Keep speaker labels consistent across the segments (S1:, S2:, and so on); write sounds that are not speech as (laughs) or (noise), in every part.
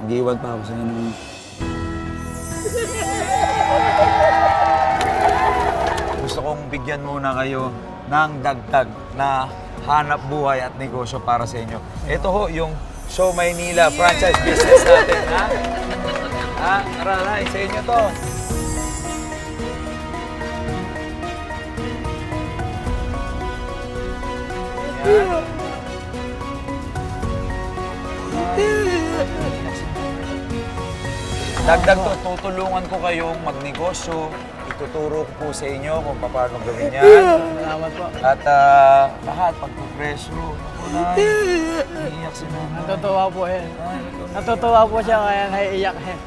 S1: Mag-iwan pa ako sa inyo ng... Gusto kong bigyan muna kayo ng dagdag na hanap buhay at negosyo para sa inyo. Ito ho, yung Show Maynila franchise business natin, ha? Ha? Tara, sa inyo to. Dagdag to, tutulungan ko kayong magnegosyo. Ituturo ko po sa inyo kung paano gawin yan.
S2: Salamat po.
S1: At ah, lahat, pagpupresyo. Ako na, iiyak si mama.
S2: Natutuwa po eh. Natutuwa po siya kaya naiiyak eh.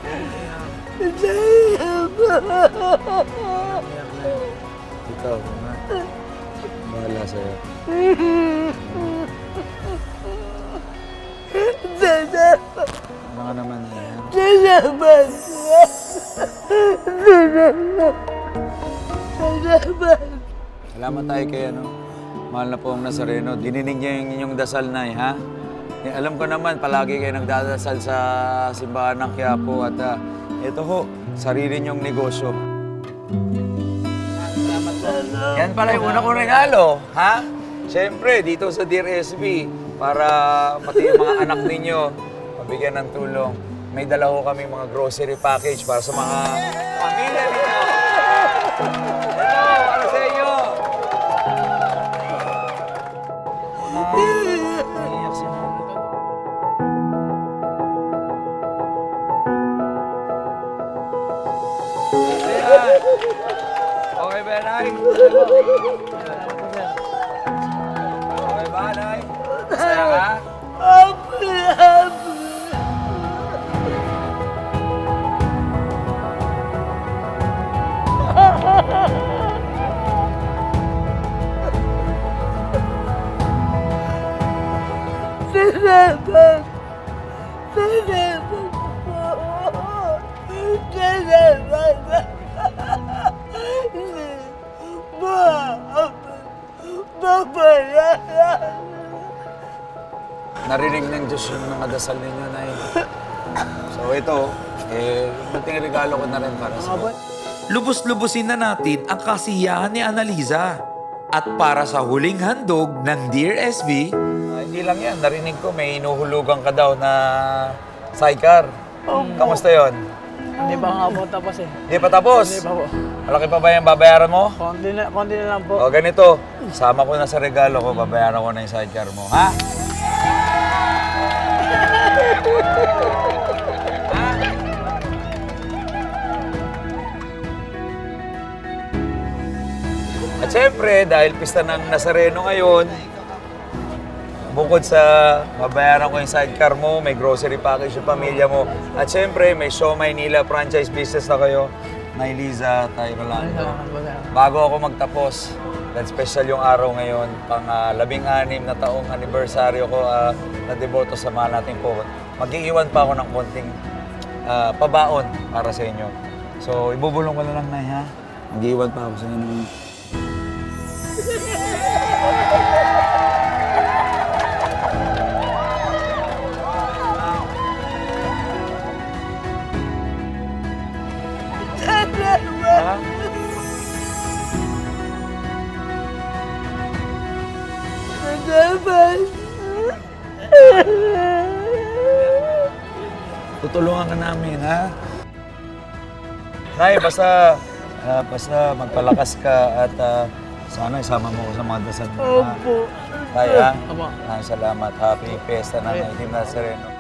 S1: Ikaw, ha? Bahala sa'yo. (laughs) Salamat tayo kay ano. Mahal na po ang Nazareno. Dininig niya yung inyong dasal na ha? Eh, alam ko naman, palagi kayo nagdadasal sa simbahan ng Quiapo at ah, ito ho, sarili niyong negosyo.
S2: Salamat po.
S1: Yan pala yung una kong regalo, ha? Siyempre, dito sa Dear SB, para pati yung mga anak ninyo, mabigyan ng tulong. May dala ho kami mga grocery package para sa mga pamilya ninyo. Ito, para sa. Okay ba, Nay? Okay ba, Nay? Masaya? Narinig ng Diyos yung mga dasal ninyo, Nay. So ito, eh, munting regalo ko na rin para sa
S3: Lubos-lubusin na natin ang kasiyahan ni Annaliza. At para sa huling handog ng Dear SB,
S1: Ah, hindi lang yan. Narinig ko may inuhulugan ka daw na sidecar. Kamusta yon?
S2: Hindi pa nga po tapos eh.
S1: Hindi pa tapos.
S2: Hindi pa po.
S1: Malaki pa ba yung babayaran mo?
S2: Konti na, konti na lang po.
S1: O ganito, sama ko na sa regalo ko, babayaran ko na yung sidecar mo. Ha? (laughs) At syempre, dahil pista ng Nazareno ngayon, bukod sa babayaran ko yung sidecar mo, may grocery package yung pamilya mo, at syempre, may Show Maynila franchise business na kayo, na Eliza, tayo Rolando. Bago ako magtapos, dahil special yung araw ngayon, pang ah, labing-anim na taong anibersaryo ko ah, na deboto sa mahal nating po. Mag-iiwan pa ako ng konting ah, pabaon para sa inyo. So, ibubulong ko na lang, Nay, ha? Mag-iiwan pa ako sa inyo ng... Tutulungan ka namin, ha? Nay, basta, ah, basta magpalakas ka at ah, sana isama mo ko sa mga dasal mo.
S2: Opo.
S1: Ha?
S2: Opo.
S1: Ay, salamat. Happy Fiesta na ng Itim Nazareno.